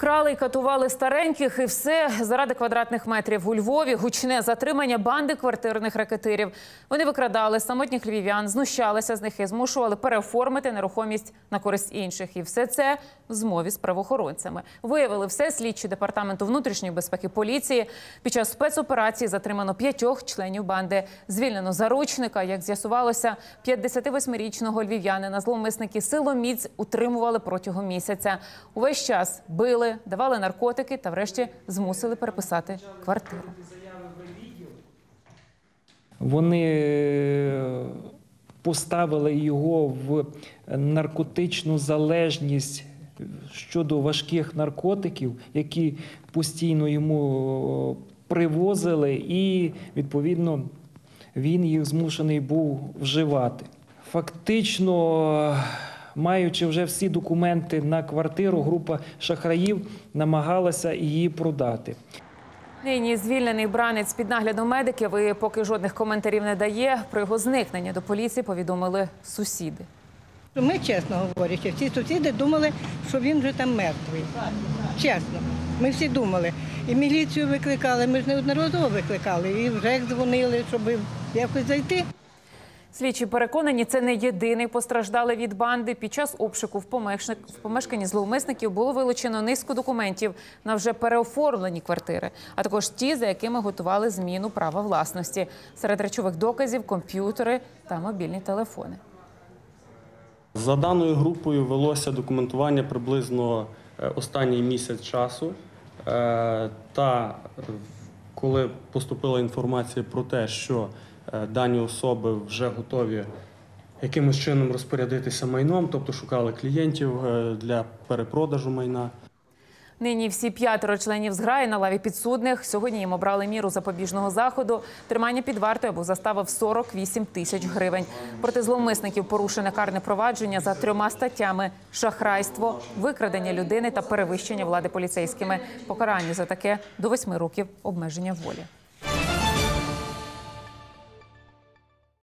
Крали й катували стареньких, і все заради квадратних метрів. У Львові гучне затримання банди квартирних ракетирів. Вони викрадали самотніх львів'ян, знущалися з них і змушували переоформити нерухомість на користь інших. І все це в змові з правоохоронцями. Виявили все слідчі департаменту внутрішньої безпеки поліції. Під час спецоперації затримано п'ятьох членів банди. Звільнено заручника. Як з'ясувалося, 58-річного львів'янина зловмисники силоміць утримували протягом місяця. Увесь час били, давали наркотики та, врешті, змусили переписати квартиру. Вони е, поставили його в наркотичну залежність щодо важких наркотиків, які постійно йому е, привозили, і відповідно він їх змушений був вживати. Фактично, маючи вже всі документи на квартиру, група шахраїв намагалася її продати. Нині звільнений бранець під наглядом медиків і поки жодних коментарів не дає. Про його зникнення до поліції повідомили сусіди. Ми, чесно говорячи, всі сусіди думали, що він вже там мертвий. Чесно. Ми всі думали. І міліцію викликали, ми ж неодноразово викликали, і в ЖЕК дзвонили, щоб якось зайти. Слідчі переконані, це не єдиний постраждалий від банди. Під час обшуку в помешканні, зловмисників було вилучено низку документів на вже переоформлені квартири, а також ті, за якими готували зміну права власності. Серед речових доказів комп'ютери та мобільні телефони. За даною групою велося документування приблизно е, останній місяць часу. Е, Та коли поступила інформація про те, що дані особи вже готові якимось чином розпорядитися майном, тобто шукали клієнтів е, для перепродажу майна. Нині всі п'ятеро членів зграї на лаві підсудних. Сьогодні їм обрали міру запобіжного заходу. Тримання під вартою або заставив 48 тисяч гривень. Проти зловмисників порушене карне провадження за трьома статтями: шахрайство, викрадення людини та перевищення влади поліцейськими. Покарання за таке до восьми років обмеження волі.